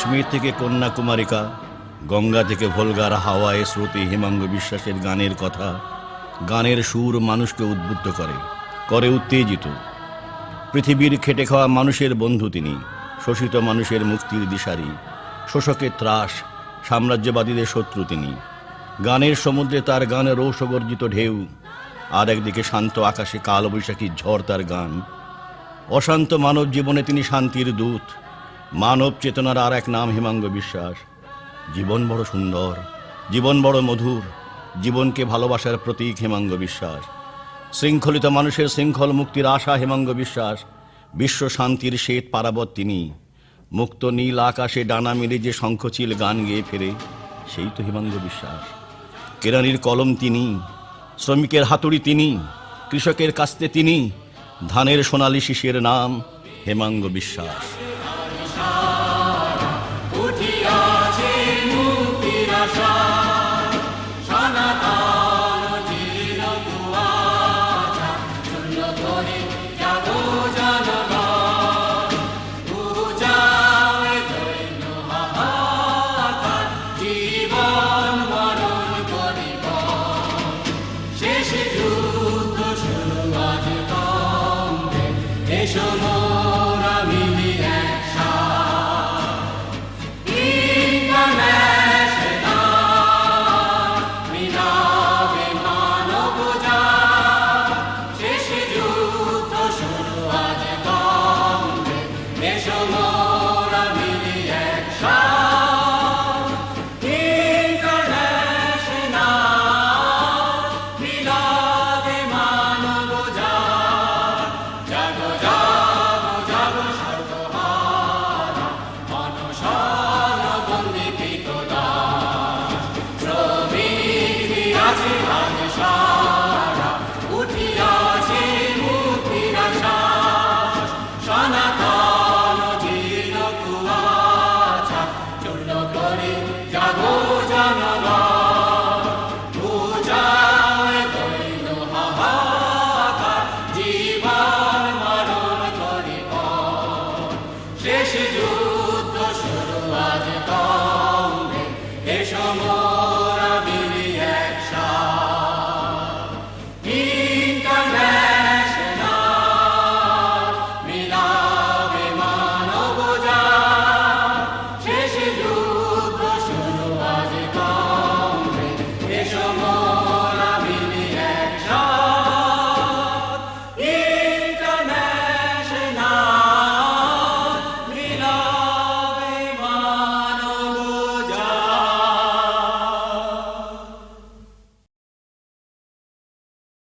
কাশ্মীর থেকে কন্যাকুমারিকা, গঙ্গা থেকে ভোলগার হাওয়ায় স্রোতে হেমাঙ্গ বিশ্বাসের গানের কথা, গানের সুর মানুষকে উদ্বুদ্ধ করে করে উত্তেজিত। পৃথিবীর খেটে খাওয়া মানুষের বন্ধু তিনি, শোষিত মানুষের মুক্তির দিশারি শোষকের ত্রাস, সাম্রাজ্যবাদীদের শত্রু তিনি। গানের সমুদ্রে তার গান রৌষগর্জিত ঢেউ, আর একদিকে শান্ত আকাশে কালবৈশাখী ঝড় তার গান। অশান্ত মানব জীবনে তিনি শান্তির দূত মানব চেতনার আর এক নাম হেমাঙ্গ বিশ্বাস। জীবন বড় সুন্দর, জীবন বড় মধুর, জীবনকে ভালোবাসার প্রতীক হেমাঙ্গ বিশ্বাস। শৃঙ্খলিত মানুষের শৃঙ্খল মুক্তির আশা হেমাঙ্গ বিশ্বাস। বিশ্ব শান্তির শ্বেত পারাবত তিনি। মুক্ত নীল আকাশে ডানা মেলে যে শঙ্খচিল গান গেয়ে ফেরে, সেই তো হেমাঙ্গ বিশ্বাস। কেরানির কলম তিনি, শ্রমিকের হাতুড়ি তিনি, কৃষকের কাস্তে তিনি, ধানের সোনালী শিশের নাম হেমাঙ্গ বিশ্বাস।